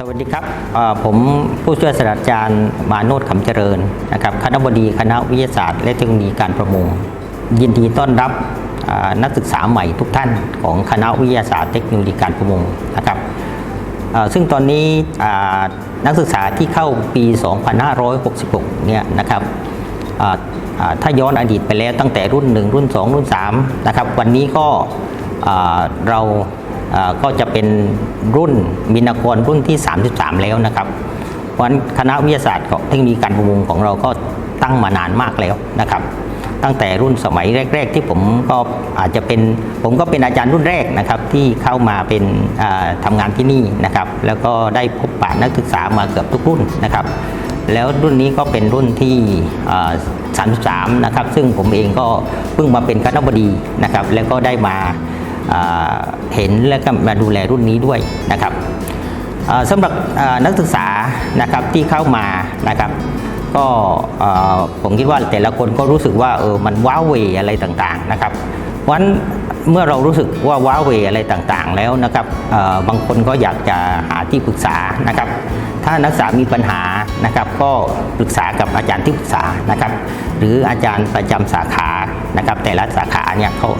สวัสดีครับผมผู้ช่วยศาสตราจารย์มาโนดขำเจริญนะครับคณะบดีคณะวิทยาศาสตร์ และเทคโนโลยีการประมง ยินดีต้อนรับนักศึกษาใหม่ทุกท่านของคณะวิทยาศาสตร์เทคโนโลยีการประมงนะครับซึ่งตอนนี้นักศึกษาที่เข้าปี 2566 เนี่ยนะครับถ้าย้อนอดีตไปแล้วตั้งแต่รุ่น 1 รุ่น 2 รุ่น3นะครับวันนี้ก็เรา ก็จะเป็นรุ่นมินากรรุ่นที่ 33 แล้วนะครับ เพราะฉะนั้นคณะวิทยาศาสตร์ของเทคโนโลยีการประมงของเราก็ตั้งมานานมากแล้วนะครับ ตั้งแต่รุ่นสมัยแรก ๆ ที่ผมก็อาจจะเป็นผมก็เป็นอาจารย์รุ่นแรกนะครับที่เข้ามาเป็นอ่าทำงานที่นี่นะครับ แล้วก็ได้พบปะนักศึกษามาเกือบทุกรุ่นนะครับ แล้วรุ่นนี้ก็เป็นรุ่นที่อ่า33นะครับ ซึ่งผมเองก็เพิ่งมาเป็นคณะบดีนะครับ แล้วก็ได้มา เห็นและก็มาดูแลรุ่นนี้ด้วยนะครับสำหรับนักศึกษานะครับที่เข้ามานะครับก็ผมคิดว่าแต่ละคนก็รู้สึกว่าเออมันว้าเวอะไรต่างๆนะครับเพราะฉะนั้นเมื่อเรารู้สึกว่าว้าเวอะไรต่างๆแล้วนะครับบางคนก็อยากจะหาที่ปรึกษานะครับ ถ้านักศึกษามีปัญหานะครับ ก็ปรึกษากับอาจารย์ที่ปรึกษานะครับ หรืออาจารย์ประจำสาขานะครับ แต่ละสาขาเนี่ยเขา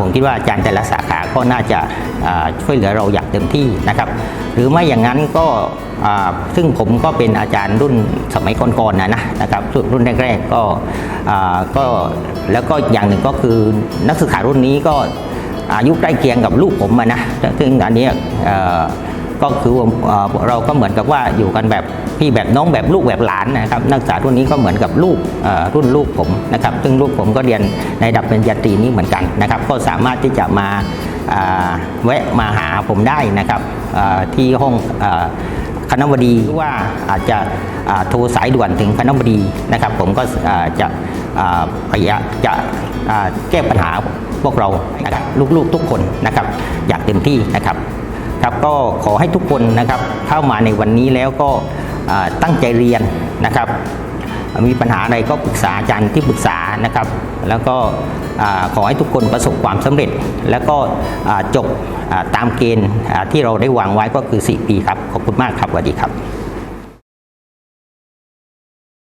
ผมคิดว่าอาจารย์แต่ละสาขาก็น่าจะอ่าช่วยเหลือเราอย่างเต็มที่นะครับ หรือไม่อย่างนั้นก็ซึ่งผมก็เป็นอาจารย์รุ่นสมัยก่อนๆนะนะนะครับรุ่นแรกๆก็ก็แล้วก็อย่างหนึ่งก็คือนักศึกษารุ่นนี้ก็อายุใกล้เคียงกับลูกผมมานะซึ่งอันนี้ ก็คือว่าเราก็เหมือนกับว่าอยู่กันแบบพี่แบบน้องแบบลูกแบบหลานนะครับนักศึกษารุ่นนี้ก็เหมือนกับลูกรุ่นลูกผมนะครับซึ่งลูกผมก็เรียนในดับปริญาตรีนี้เหมือนกันนะครับ ก็สามารถที่จะมาแวะมาหาผมได้นะครับที่ห้องคณะบดีหรือว่าอาจจะโทรสายด่วนถึงคณะบดีนะครับ ผมก็จะพยายามจะแก้ปัญหาพวกเรานะครับลูกๆทุกคนนะครับ อยางเต็มที่นะครับ ครับก็ขอให้ทุกคนนะครับเข้ามาในวันนี้แล้วก็ตั้งใจเรียนนะครับ มีปัญหาอะไรก็ปรึกษาอาจารย์ที่ปรึกษานะครับ แล้วก็ขอให้ทุกคนประสบความสำเร็จ แล้วก็จบตามเกณฑ์ที่เราได้วางไว้ก็คือ 4 ปีครับ ขอบคุณมากครับสวัสดีครับ